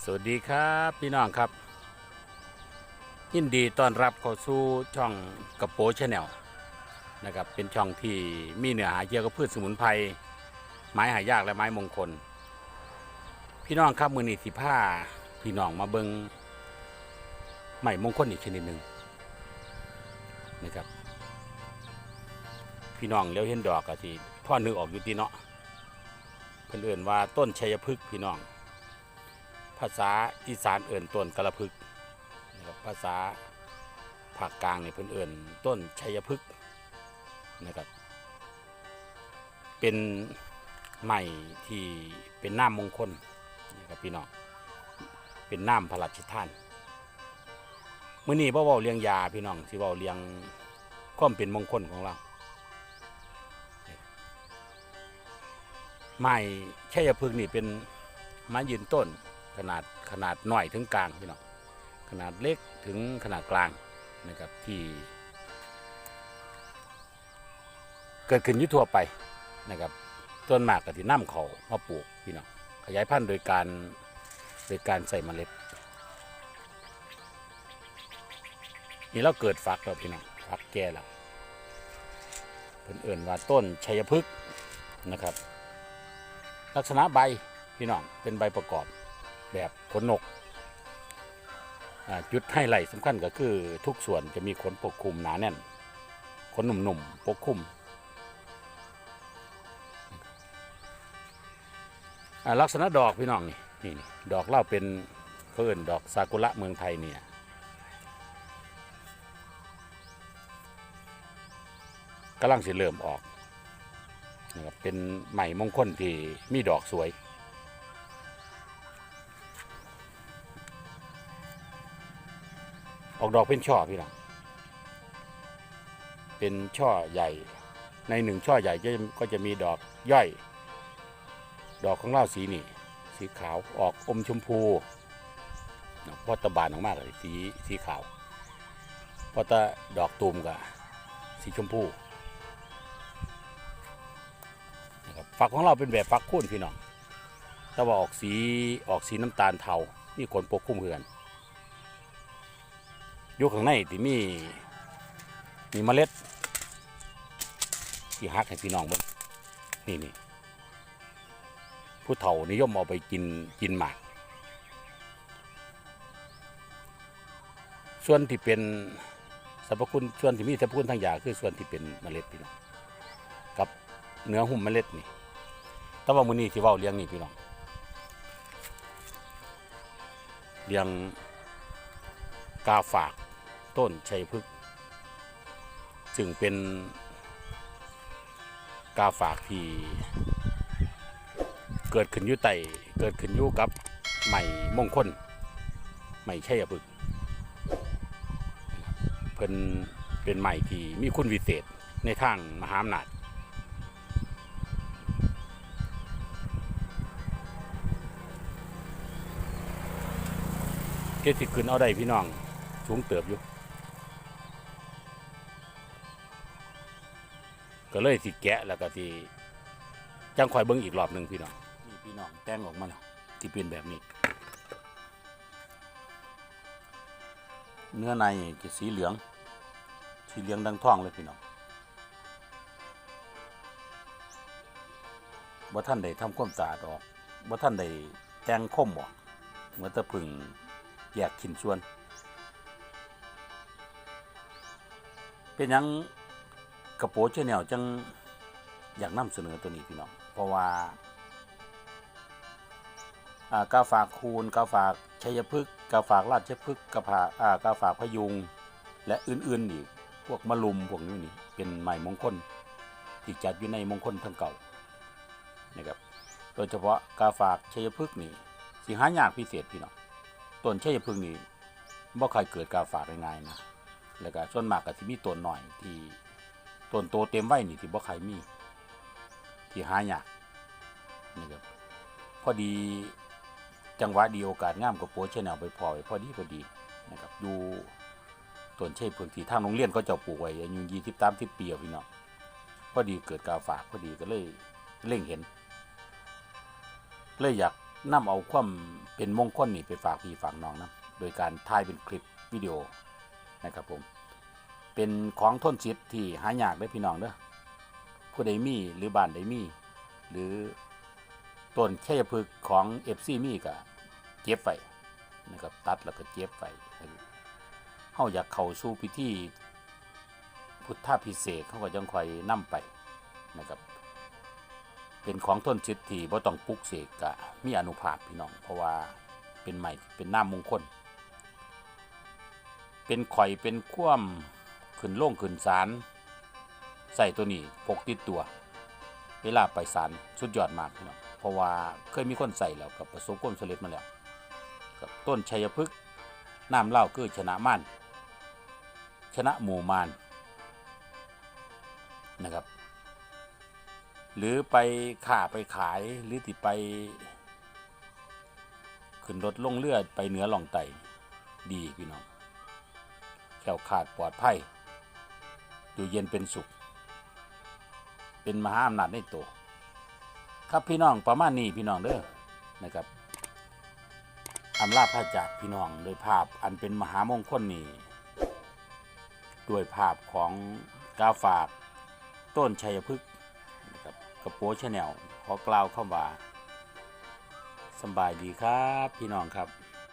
สวัสดีครับพี่น้องครับ ยินดีต้อนรับเข้าสู่ช่องกระโปชแนลนะครับเป็นช่องที่มีเนื้อหาเกี่ยวกับพืชสมุนไพรไม้หายากและไม้มงคล พี่น้องครับมือนีสิผ้าพี่น้องมาเบิงไม้มงคลอีกชนิดหนึ่งนะครับ พี่น้องเลี้ยวเห็นดอกกะที่พ่อนึกออกอยู่ตีเนาะเพื่นเอื่นว่าต้นชัยพฤกษ์พี่น้อง ภาษาอีสานเอิ่นต้นกระพึกนะครับภาษาภาคกลางเนี่ยเพิ่นเอิ่นต้นชัยพฤกษ์นะครับ เป็นใหม่ที่เป็นน้ำมงคลนะครับพี่น้องเป็นน้ำพระราชทานเมื้อนี้บ่เว้าเรียงยาพี่น้องสิเว้าเรียงความเป็นมงคลของเราไม้ชัยพฤกษ์นี่เป็นไม้ยืนต้น ขนาดขนาดหน่อยถึงกลางพี่น้องขนาดเล็กถึงขนาดกลางนะครับที่ เกิดขึ้นยุทั่วไปนะครับต้นหมากกับที่น้ำเขามาปลูกพี่น้องขยายพันธุ์โดยการโดยการใส่เมล็ดนี่เราเกิดฟักแล้วพี่น้องฟักแก่แล้วเพิ่นเอื่นว่าต้นชัยพฤกษ์นะครับ ลักษณะใบพี่น้องเป็นใบประกอบ แบบขนนกจุดไฮไลท์สำคัญก็คือทุกส่วนจะมีขนปกคลุมหนาแน่น ขนหนุ่มๆปกคลุม ลักษณะดอกพี่น้องนี่นี่นี่ดอกเล่าเป็นเพื่อนดอกซากุระเมืองไทยเนี่ยกำลังสิเริ่มออกนะครับเป็นใหม่มงคลที่มีดอกสวย ออกดอกเป็นช่อพี่น้องเป็นช่อใหญ่ ในหนึ่งช่อใหญ่ก็จะมีดอกย่อย ดอกของเราสีนี่ สีขาวออกอมชมพูพราะตะบานออกมากเลยสีสีขาวพราะตะดอกตูมกับสีชมพูนะครับฝักของเราเป็นแบบฝักคุ้นพี่น้องแต่ว่าออกสีออกสีน้ำตาลเทานี่ขนปกคลุมเหือน อยู่ข้างในที่มีมีเมล็ดที่ฮักให้พี่น้องเบิ่งนี่นี่ผู้เฒ่านิยมเอาไปกินกินหมาก ส่วนที่เป็นสรรพคุณส่วนที่มีสรรพคุณทางยาคือส่วนที่เป็นเมล็ดพี่น้องกับเนื้อหุ้มเมล็ดนี่แต่ว่ามื้อนี้ที่เว้าเลี้ยงนี่พี่น้องเลี้ยงกาฝาก ต้นชัยพฤกษ์ซึ่งเป็นกาฝากที่เกิดขึ้นอยู่ไตเกิดขึ้นอยู่กับใหม่มงคลใหม่ชัยพฤกษ์เพิ่นเป็นใหม่ที่มีคุณวิเศษในทางมหาอำนาจเกสิขึ้นเอาได้พี่น้องสูงเติบอยู่ ก็เลยสิแกะแล้วก็สิจังคอยเบิ้งอีกรอบหนึ่งพี่น้องนี่พี่น้องแต่งออกมาแล้วที่เป็นแบบนี้ เนื้อในจะสีเหลือง สีเหลืองดังท่องเลยพี่น้องว่าท่านได้ทำความสะอาดออกว่าท่านได้แต่งคมออกเหมื่อนตะพึ่งแยกขินส่วน เป็นยัง กระโปรงเชนแนวจังอยากนำเสนอตัวนี้พี่น้องเพราะว่าอ่ากาฝากคูณกาฝากชัยพฤกษ์กาฝากราชพฤกษ์กาฝากอ่ากาฝากพยุง และอื่นๆอีกพวกมะลุมพวกนี้นี่เป็นใหม่มงคลที่จัดอยู่ในมงคลทั้งเก่านะครับโดยเฉพาะกาฝากชัยพฤกษ์นี่สิหายากพิเศษพี่น้องต้นชัยพฤกษ์นี่บ่เคยเกิดกาฝากง่ายๆนะแล้วก็ส่วนมากก็สิมีต้นหน่อยที่ ต้นโตเต็มไว้นี่ที่บ่ใครมี ที่หายากนะครับพอดีจังหวะดีโอกาสงามกับโปรชแนลไปพอไว้พอดีพอดีนะครับอยู่ต้นเช่เพื้นที่ทางโรงเรียนก็จะปลูกไว้อายุยี่สิบสามสิบปีอะพี่น้องพอดีเกิดกาฝากพอดีก็เลยเล่งเห็น เลยอยากนำเอาความเป็นมงคลนี่ไปฝากพี่ฝากน้องนะโดยการถ่ายเป็นคลิปวิดีโอนะครับผม เป็นของทนชิดที่หายากได้อพี่น้องเด้อผู้ใดมีหรือบ้านใดมี หรือต้นแค่พึกของเอฟซีมีก็เก็บไว้นะครับตัดแล้วก็เก็บไว้เฮาอยากเข้าสู่พิธีพุทธพิเศษเขาก็จังคอยนํไปนะครับ เป็นของทนชิดที่บ่ต้องปลุกเสกกะมีอนุภาพพี่น้อง เพราะว่าเป็นใหม่เป็นหน้ำมงคล เป็นข่อยเป็นคว่ำ ขึ้นโล่งขึ้นสารใส่ตัวนี้พกติดตัว เวลาไปสารสุดยอดมากพี่น้องเพราะว่าเคยมีคนใส่แล้วกับประสบความสำเร็จมาแล้วกับต้นชัยพฤกษ์น้ำเล้าคือชนะม่านชนะหมู่มานนะครับ หรือไปข่าไปขายหรือติไป ขึ้นรถลงเรือไปเหนือหล่องไตดีพี่น้องแขวขาดปลอดภัย อยู่เย็นเป็นสุข เป็นมหาอำนาจในตัวครับพี่น้องประมาณนี้พี่น้องเด้อนะครับอำลาพระจากพี่น้องโดยภาพอันเป็นมหามงคลนี้ด้วยภาพของกาฝากต้นชัยพฤกษ์นะครับกระโปงชาแนลขอกล่าวคำว่าสบายดีครับ พี่น้องครับ